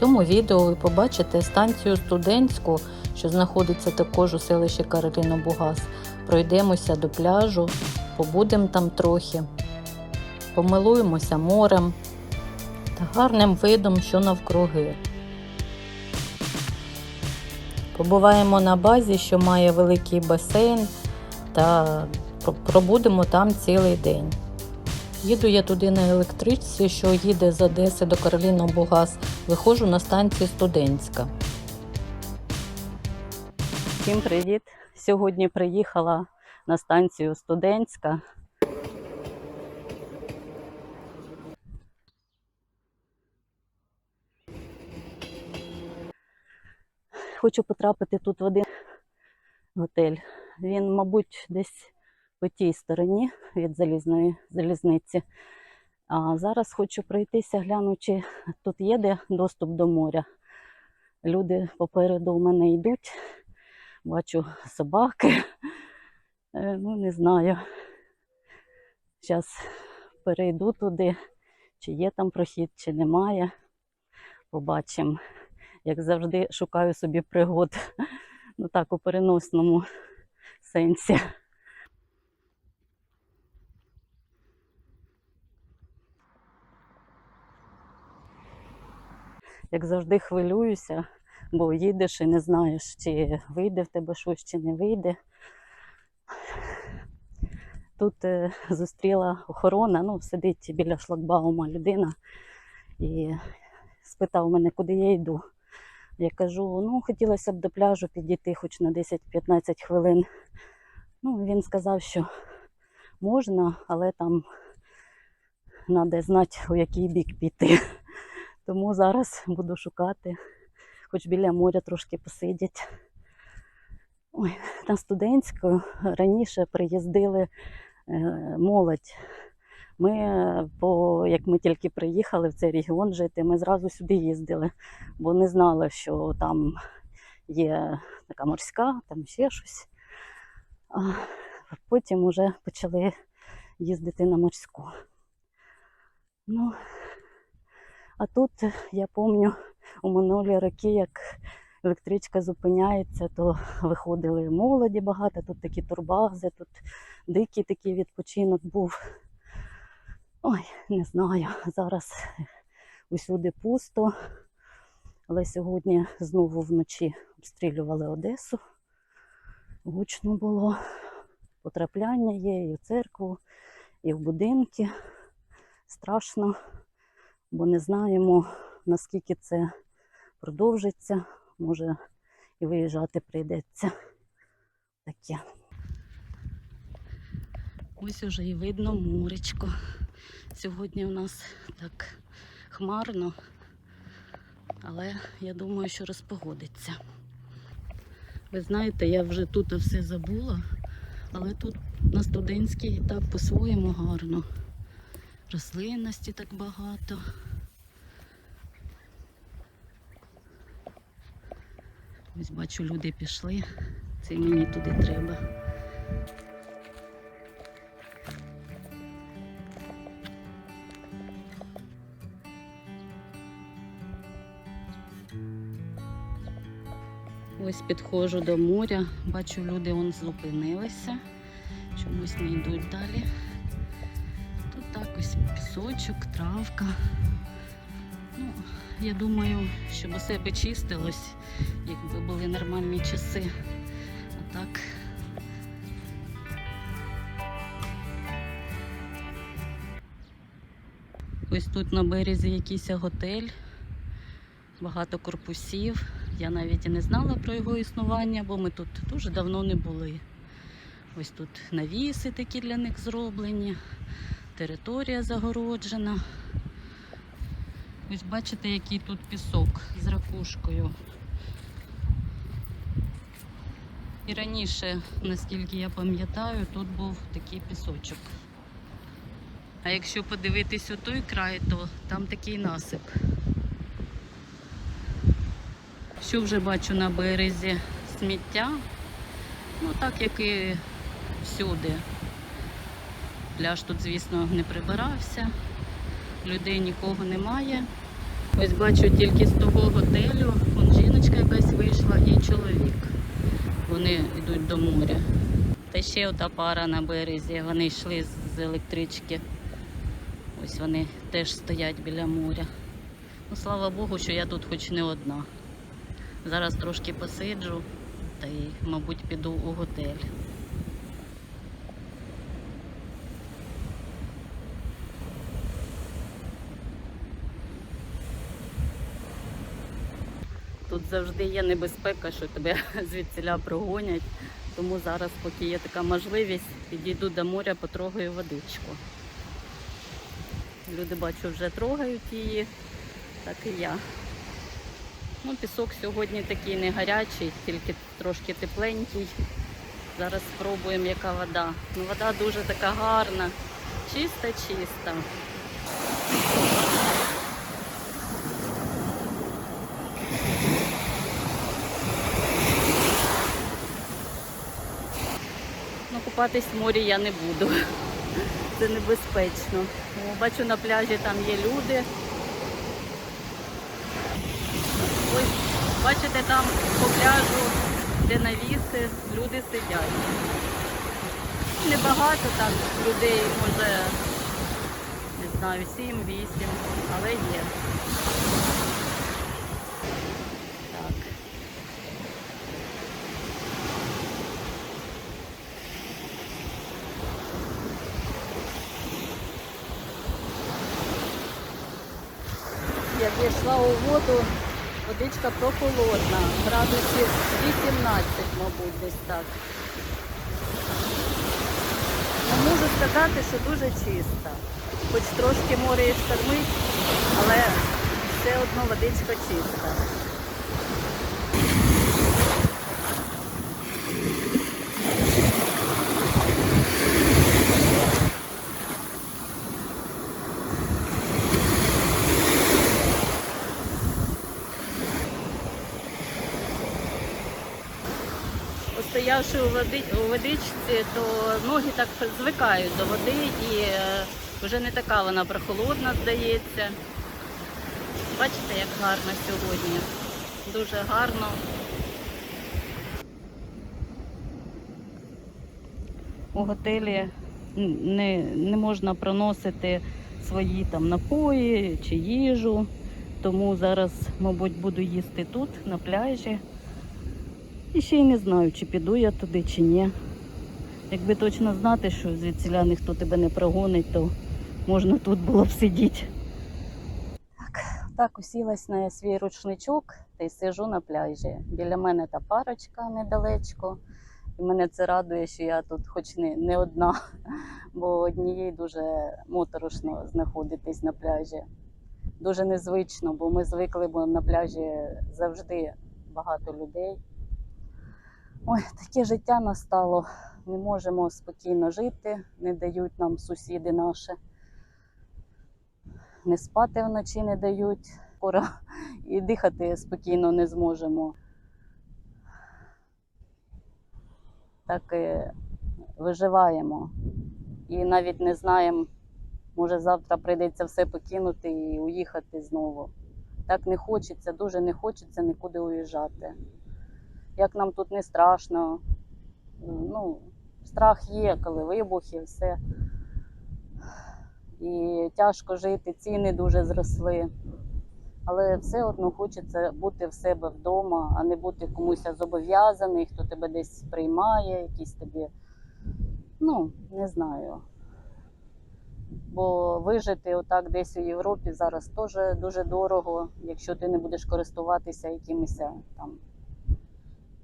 цьому відео ви побачите станцію студентську, що знаходиться також у селищі Кароліно-Бугас. Пройдемося до пляжу, побудемо там трохи, помилуємося морем та гарним видом, що навкруги. Побуваємо на базі, що має великий басейн, та пробудемо там цілий день. Їду я туди на електричці, що їде з Одеси до Кароліна Бугас. Виходжу на станцію студентська. Всім привіт! Сьогодні приїхала на станцію студентська. Хочу потрапити тут в один готель. Він, мабуть, десь по тій стороні від залізної залізниці. А зараз хочу пройтися, гляну, чи тут є де доступ до моря. Люди попереду у мене йдуть, бачу собаки. Е, Ну, не знаю. Зараз перейду туди, чи є там прохід, чи немає. Побачимо. Як завжди, шукаю собі пригод. Ну так, у переносному сенсі. Як завжди хвилююся, бо їдеш і не знаєш, чи вийде в тебе щось, чи не вийде. Тут е, зустріла охорона, ну, сидить біля шлагбаума людина і спитав мене, куди я йду. Я кажу, ну, хотілося б до пляжу підійти хоч на 10-15 хвилин. Ну, він сказав, що можна, але там треба знати, у який бік піти. Тому зараз буду шукати, хоч біля моря трошки посидять. Ой, на студентську раніше приїздили е, молодь. Ми, е, по, як ми тільки приїхали в цей регіон жити, ми зразу сюди їздили, бо не знали, що там є така морська, там ще щось. А потім вже почали їздити на морську. Ну, а тут я пам'ятаю у минулі роки, як електричка зупиняється, то виходили молоді багато, тут такі турбази, тут дикий такий відпочинок був. Ой, не знаю, зараз усюди пусто. Але сьогодні знову вночі обстрілювали Одесу. Гучно було. Потрапляння є і в церкву, і в будинки. Страшно бо не знаємо, наскільки це продовжиться. Може і виїжджати прийдеться. Таке. Ось уже і видно моречко. Сьогодні у нас так хмарно, але я думаю, що розпогодиться. Ви знаєте, я вже тут все забула, але тут на студентський так по-своєму гарно рослинності так багато. Ось бачу, люди пішли. Це мені туди треба. Ось підходжу до моря, бачу, люди вон зупинилися, чомусь не йдуть далі. Пісочок, травка. Ну, я думаю, щоб усе почистилось, якби були нормальні часи. А так. Ось тут на березі якийсь готель, багато корпусів. Я навіть і не знала про його існування, бо ми тут дуже давно не були. Ось тут навіси такі для них зроблені територія загороджена. Ось бачите, який тут пісок з ракушкою. І раніше, наскільки я пам'ятаю, тут був такий пісочок. А якщо подивитись у той край, то там такий насип. Що вже бачу на березі сміття, ну так як і всюди. Пляж тут, звісно, не прибирався, людей нікого немає. Ось бачу тільки з того готелю. Вон жіночка якась вийшла і чоловік. Вони йдуть до моря. Та ще ота пара на березі. Вони йшли з- електрички. Ось вони теж стоять біля моря. Ну, слава Богу, що я тут хоч не одна. Зараз трошки посиджу та й, мабуть, піду у готель. Тут завжди є небезпека, що тебе звідсіля прогонять. Тому зараз, поки є така можливість, підійду до моря, потрогаю водичку. Люди бачу вже трогають її, так і я. Ну, пісок сьогодні такий не гарячий, тільки трошки тепленький. Зараз спробуємо, яка вода. Ну, вода дуже така гарна, чиста-чиста. Ну, купатись в морі я не буду. Це небезпечно. Бачу, на пляжі там є люди. Ось, бачите, там по пляжу, де навіси, люди сидять. Небагато там людей, може, не знаю, 7-8, але є. Я у воду, водичка прохолодна, градусів 18, мабуть, десь так. Не можу сказати, що дуже чиста. Хоч трошки море і штормить, але все одно водичка чиста. Постоявши у, води, у водичці, то ноги так звикають до води і е, вже не така вона прохолодна, здається. Бачите, як гарно сьогодні. Дуже гарно. У готелі не, не можна проносити свої там напої чи їжу. Тому зараз, мабуть, буду їсти тут, на пляжі. І ще й не знаю, чи піду я туди, чи ні. Якби точно знати, що звідсіля ніхто тебе не прогонить, то можна тут було б сидіти. Так, так усілась на свій ручничок та й сижу на пляжі. Біля мене та парочка недалечко. І мене це радує, що я тут хоч не, не одна, бо однієї дуже моторошно знаходитись на пляжі. Дуже незвично, бо ми звикли, бо на пляжі завжди багато людей. Ой, таке життя настало. Не можемо спокійно жити, не дають нам сусіди наші. Не спати вночі не дають, скоро і дихати спокійно не зможемо. Так і виживаємо. І навіть не знаємо, може завтра прийдеться все покинути і уїхати знову. Так не хочеться, дуже не хочеться нікуди уїжджати як нам тут не страшно. Ну, страх є, коли вибухи, все. І тяжко жити, ціни дуже зросли. Але все одно хочеться бути в себе вдома, а не бути комусь зобов'язаний, хто тебе десь приймає, якісь тобі, ну, не знаю. Бо вижити отак десь у Європі зараз теж дуже дорого, якщо ти не будеш користуватися якимись там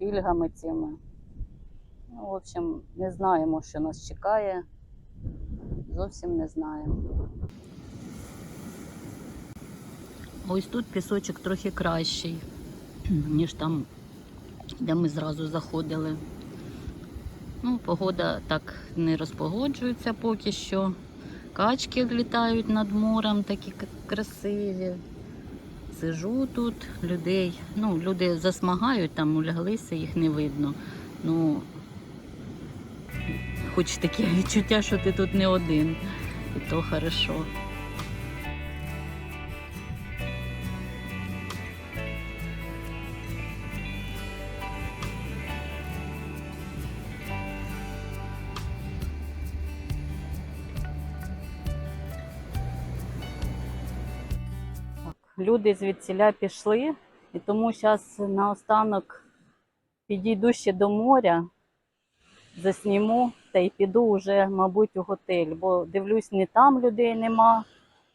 пільгами цими. Ну, в общем, не знаємо, що нас чекає. Зовсім не знаємо. Ось тут пісочок трохи кращий, ніж там, де ми зразу заходили. Ну, погода так не розпогоджується поки що. Качки літають над морем, такі красиві. Сижу тут, людей. Ну, люди засмагають, там уляглися, їх не видно. Ну, хоч таке відчуття, що ти тут не один. І то хорошо. Люди звідсіля пішли, і тому зараз наостанок підійду ще до моря, засніму та й піду вже, мабуть, у готель, бо дивлюсь, не там людей нема.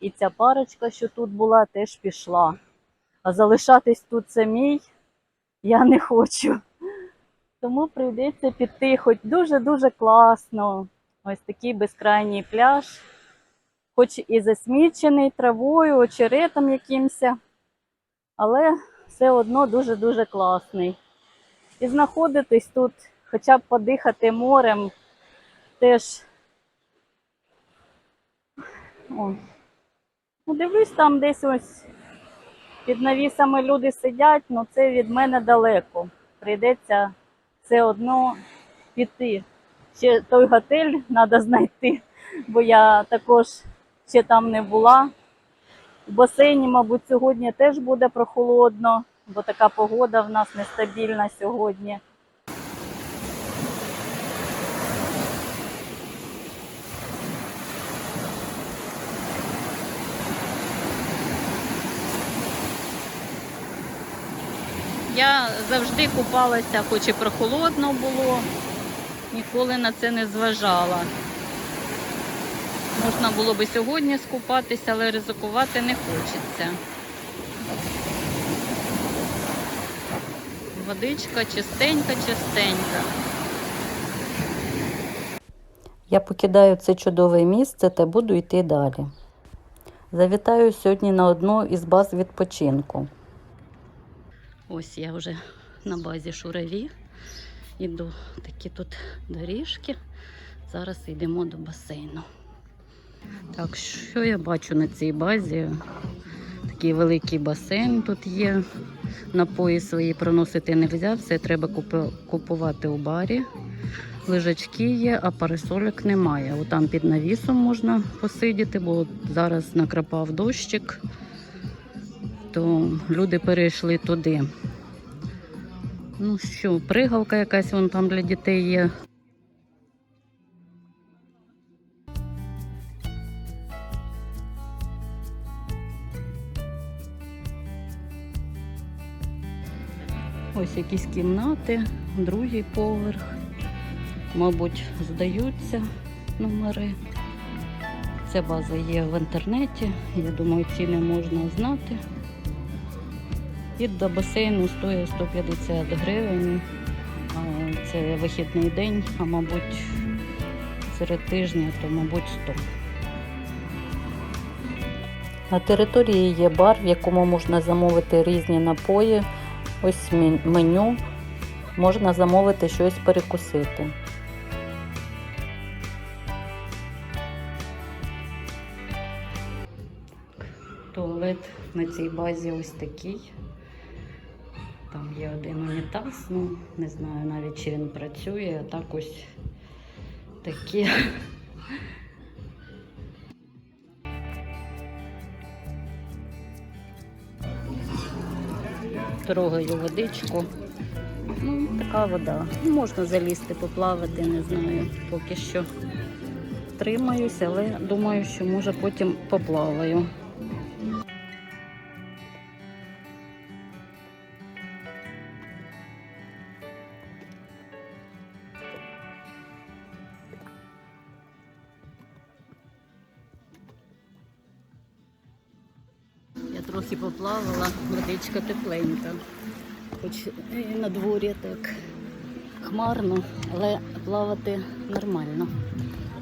І ця парочка, що тут була, теж пішла. А залишатись тут самій я не хочу. Тому прийдеться піти, хоч дуже-дуже класно. Ось такий безкрайній пляж, хоч і засмічений травою, очеретом якимось, але все одно дуже-дуже класний. І знаходитись тут, хоча б подихати морем, теж. О. Ну, дивлюсь, там десь ось під навісами люди сидять, але це від мене далеко. Прийдеться все одно піти. Ще той готель треба знайти, бо я також ще там не була. У басейні, мабуть, сьогодні теж буде прохолодно, бо така погода в нас нестабільна сьогодні. Я завжди купалася, хоч і прохолодно було, ніколи на це не зважала. Можна було би сьогодні скупатися, але ризикувати не хочеться. Водичка чистенька, чистенька. Я покидаю це чудове місце та буду йти далі. Завітаю сьогодні на одну із баз відпочинку. Ось я вже на базі Шураві. Іду такі тут доріжки. Зараз йдемо до басейну. Так, що я бачу на цій базі? Такий великий басейн тут є. Напої свої проносити не можна, все треба купувати у барі. Лежачки є, а парасолек немає. Отам під навісом можна посидіти, бо зараз накрапав дощик, то люди перейшли туди. Ну що, пригалка якась вон там для дітей є. Ось якісь кімнати, другий поверх. Мабуть, здаються номери. Ця база є в інтернеті. Я думаю, ціни можна знати. І до басейну стоїть 150 гривень. Це вихідний день, а мабуть, серед тижня, то мабуть 100. На території є бар, в якому можна замовити різні напої. Ось меню. Можна замовити щось перекусити. Туалет на цій базі ось такий. Там є один унітаз, ну не знаю навіть чи він працює, а так ось такі. Трогаю водичку. Ну, така вода. Ну, Можна залізти, поплавати, не знаю. Поки що тримаюся, але думаю, що може потім поплаваю. Трохи поплавала, водичка тепленька. Хоч і на дворі так хмарно, але плавати нормально.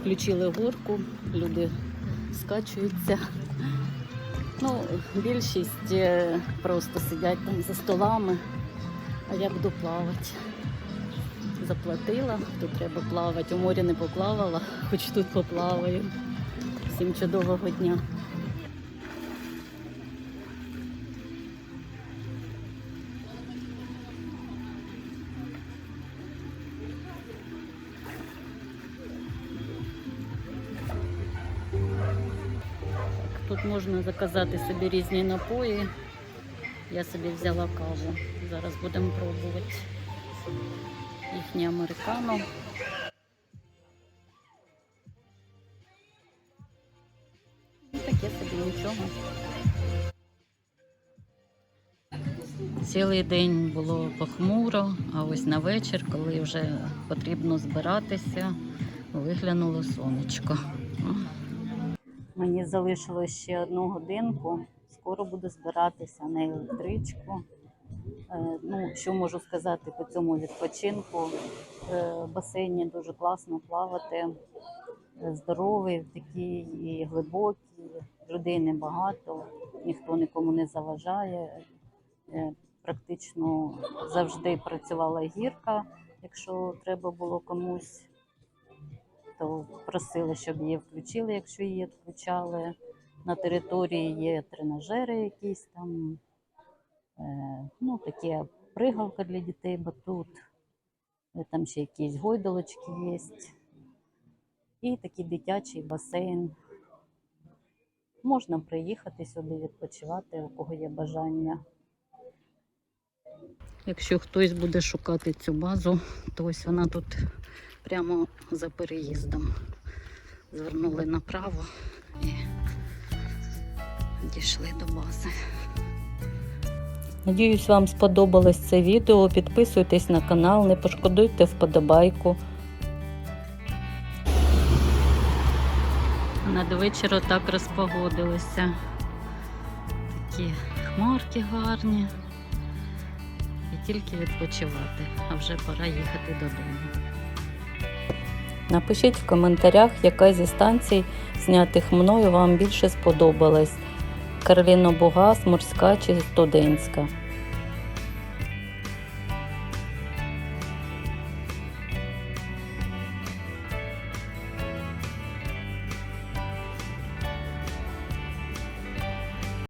Включили горку, люди скачуються. Ну, більшість е, просто сидять там за столами, а я буду плавати. Заплатила, то треба плавати. У морі не поплавала, хоч тут поплаваю. Всім чудового дня. Можна заказати собі різні напої. Я собі взяла каву. Зараз будемо пробувати їхнє американо. Ну, Таке собі нічого. Цілий день було похмуро, а ось на вечір, коли вже потрібно збиратися, виглянуло сонечко. Мені залишилось ще одну годинку. Скоро буду збиратися на електричку. Е, Ну, що можу сказати по цьому відпочинку? Е, В басейні дуже класно плавати. Е, Здоровий, такий і глибокий, людей небагато, ніхто нікому не заважає. Практично завжди працювала гірка, якщо треба було комусь то просили, щоб її включили, якщо її відключали. На території є тренажери якісь там, е, ну, такі пригалка для дітей, батут, е, там ще якісь гойдалочки є. І такий дитячий басейн. Можна приїхати сюди відпочивати, у кого є бажання. Якщо хтось буде шукати цю базу, то ось вона тут прямо за переїздом. Звернули направо і дійшли до бази. Надіюсь, вам сподобалось це відео. Підписуйтесь на канал, не пошкодуйте вподобайку. Надвечір отак розпогодилися. Такі хмарки гарні. І тільки відпочивати, а вже пора їхати додому. Напишіть в коментарях, яка зі станцій, знятих мною, вам більше сподобалась. Карліно Бугас, морська чи студентська.